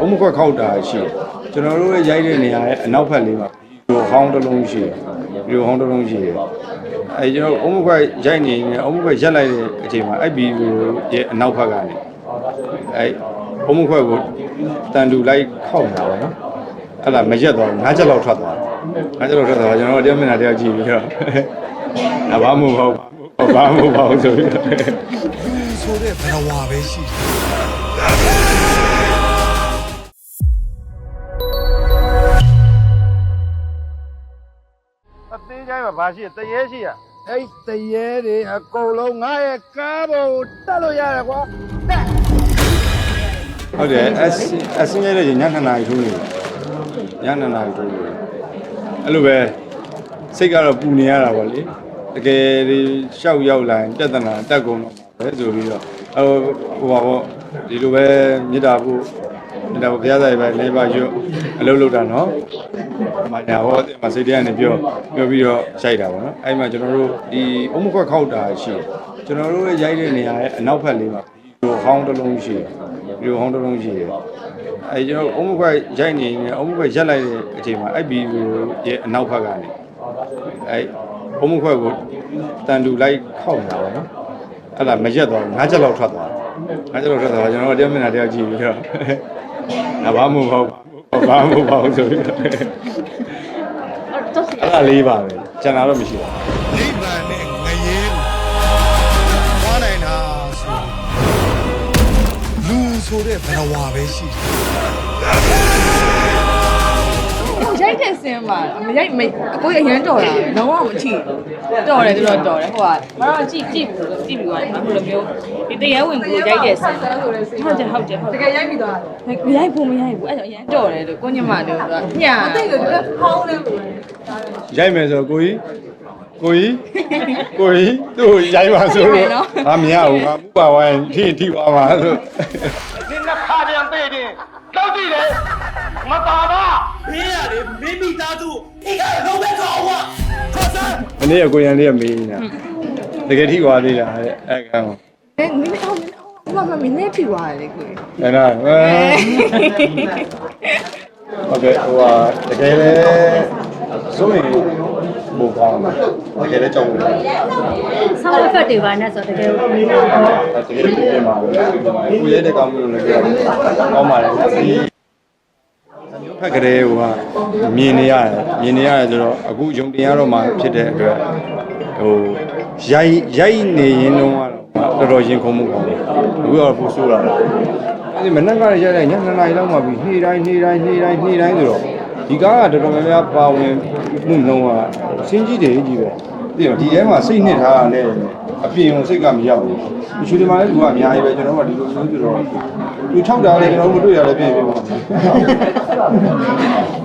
အုံးမခွက်ခောက်တာရှိတယ်ကျွန်တော်တို့ရဲ့ရိုက်တဲ့နေရာရဲ့အနောက်ဘက်လေးမှာဗီဒီယိုဟောင်းတစ်လုံးရှိတယ်ဗီဒီယိုဟောင်းတစ်လုံးရှိတယ်အဲကျွန်တော်အုံးမခွက်ရိုက်နေနေအုံးမခွက်ရက်လိုက်တဲ့အချိန်မှာအဲ့ဗီဒီယိုရဲ့အနောက်ဘက်ကနေအဲအုံးမခွက်ကိုတန်တူလိုက်ခောက်နေတာပါနော်အဲ့ဒါမရက်တော့ဘူးငါးချက်လောက်ထွက်သွားတယ်ငါးချက်လောက်ထွက်သွားတော့ကျွန်တော်တရားမျက်နှာတရားကြည့်ပြီးတော့အဘာမှမဟုတ်ဘာမှမဟုတ်ပါဘူးဆိုပြီးတော့ဆိုတဲ့ဘရဝါပဲရှိတယ် သေးချိုင်းမှာဘာရှိရတရေရှိရအဲ့တရေတွေအကုန်လုံးငါရဲ့ကားပေါ်ကိုတက်လို့ရတယ်ကွာတက်ဟုတ်တယ်အစအစင်းရတဲ့ညနေနာရီထိုးနေညနေနာရီထိုးနေအဲ့လိုပဲစိတ်ကတော့ပူနေရတာပေါ့လေတကယ်ဒီရှောက်ရောက်လာရင်ပြဿနာတက်ကုန်တော့ပဲဆိုပြီးတော့ဟိုဟိုပါပေါ့ဒီလိုပဲမေတ္တာဖို့ မေတ္တာဖို့ဘုရားဆိုင်ပဲနေပါရွတ်အလုပ်လုပ်တာနော်မညာဟောဒီမှာစိတ်တရားနဲ့ပြောပြောပြီးတော့ရှိုက်တာပေါ့နော်အဲ့မှာကျွန်တော်တို့ဒီအုံးမခွက်ခောက်တာရှိတယ်ကျွန်တော်တို့ရဲ့ရိုက်တဲ့နေရာရဲ့အနောက်ဘက်လေးမှာဗီဒီယိုဟောင်းတစ်လုံးရှိတယ်ဗီဒီယိုဟောင်းတစ်လုံးရှိတယ်အဲကျွန်တော်အုံးမခွက်ရိုက်နေနေအုံးမခွက်ရက်လိုက်တဲ့အချိန်မှာအဲ့ဗီဒီယိုရဲ့အနောက်ဘက်ကနေအဲအုံးမခွက်ကိုတန်တူလိုက်ခောက်နေတာပေါ့နော်အဲ့ဒါမရက်တော့ဘူးငါးချက်လောက်ထွက်သွားတယ်ငါးချက်လောက်ထွက်သွားတော့ကျွန်တော်တရားမျက်နှာတရားကြည့်ပြီးတော့ အဘာမှမဟုတ်ဘာမှမဟုတ်ပါဘူးဆိုပြီးတော့အဲ့ဒါလေးပါပဲကျန်တာတော့မရှိပါဘူးနိဗ္ဗာန်နဲ့ငရဲကိုသွားနိုင်တာဆိုလူဆိုတဲ့ဘရဝါပဲရှိတယ်ဟို ရိုက်တဲ့ဆင်းမှာမရိုက်မအကိုရအရန်တော်တာလုံးဝမချိတော်တယ်တော်တော်တယ်ဟိုကမတော့ကြည့်ကြည့်ဘူးကြည့်ပြီးသွားတယ်ဟိုလိုမျိုးဒီတရားဝင်ကိုရိုက်တဲ့ဆင်းဟုတ်တယ်ဟုတ်တယ်ဟုတ်တယ်တကယ်ရိုက်ပြီးသွားတယ်မရိုက်ဘူးမရိုက်ဘူးအဲ့တော့အရန်တော်တယ်လို့ကိုညမတို့ကညအသိလို့ဟောင်းနေလို့ရိုက်မယ်ဆိုကိုကြီးကိုကြီးကိုကြီးသူ့ကိုရိုက်ပါဆိုတော့အာမရဘူးငါမှုပါဝိုင်းထိထိပါပါဆိုနင်းနှစ်ခါပြန်ပေးတယ်တောက်ကြည့်တယ်မပါပါ မနေ့ကကိုရန်လေးကမေးနေတာတကယ်ထိသွားသေးလားတဲ့အဲ့ကောင်နင်းနင်းအောင်မမမင်းနဲ့ဖြစ်သွားတယ်လေကိုအဲ့ဒါဟုတ်ကဲ့ဟိုဟာတကယ်လေစိုးရင်ဘိုးကောင်းမှာတကယ်လည်းကြောက်လို့ဆောက်ဖက်တွေပါနဲ့ဆိုတကယ်ကိုပြီးတော့တကယ်ပြင်ပါဘူးကိုရဲတဲ့ကောင်းလို့လည်းပြောကောင်းပါလေဒီ ဖက်ကလေးဟိုဟာမြင်နေရတယ်မြင်နေရတယ်ဆိုတော့အခုယုံတင်ရတော့မှဖြစ်တဲ့အတွက်ဟိုရိုက်ရိုက်နေရင်တော့တော်တော်ရင်ခုန်မှုကောင်းတယ်အခုတော့ပူဆိုးလာတယ်အဲဒီမနက်ကရိုက်တဲ့ညနေနိုင်လောက်မှပြီးနေ့တိုင်းနေ့တိုင်းနေ့တိုင်းနေ့တိုင်းဆိုတော့ဒီကားကတော်တော်များများပါဝင်မှုနှုံးကစင်းကြီးတယ်ကြီးပဲပြီးတော့ဒီထဲမှာစိတ်နှစ်ထားတာနဲ့ အပြင်ကိုစိတ်ကမရောက်ဘူးအချူဒီမှာလည်းလူကအများကြီးပဲကျွန်တော်တို့ကဒီလိုမျိုးဆိုတော့လူ၆တာလည်းကျွန်တော်တို့မတွေ့ရလည်းပြင်ပြင်ပါ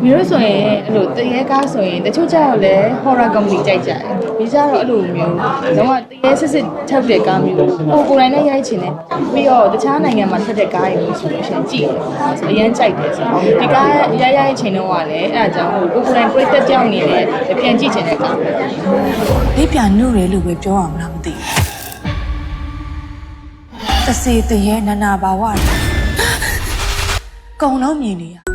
မျိုးလို့ဆိုရင်အဲ့လိုတရေကားဆိုရင်တချို့ကျတော့လည်း horror comedy ကြိုက်ကြတယ်ဒီကျတော့အဲ့လိုမျိုးတော့တရေစစ်စစ်ထပ်တဲ့ကားမျိုးကိုကိုယ်တိုင်နဲ့ရိုက်ချင်တယ်ပြီးတော့တခြားနိုင်ငံမှာထွက်တဲ့ကားတွေမျိုးဆိုလို့ရှိရင်ကြည့်တယ်ဆိုအရင်ကြိုက်တယ်ဆိုတော့ဒီကားရိုက်ရိုက်ချင်တော့ကလည်းအဲ့ဒါကြောင့်ဟိုကိုယ်တိုင်ပြည့်တက်ကြောက်နေတယ်ပြန်ကြည့်ချင်တဲ့ကားလေးပြန်နှုတ်ရလို့ပဲပြောအောင်လား မသိဘူးတစေတရေနာနာဘာဝကုံလုံးမြင်နေရ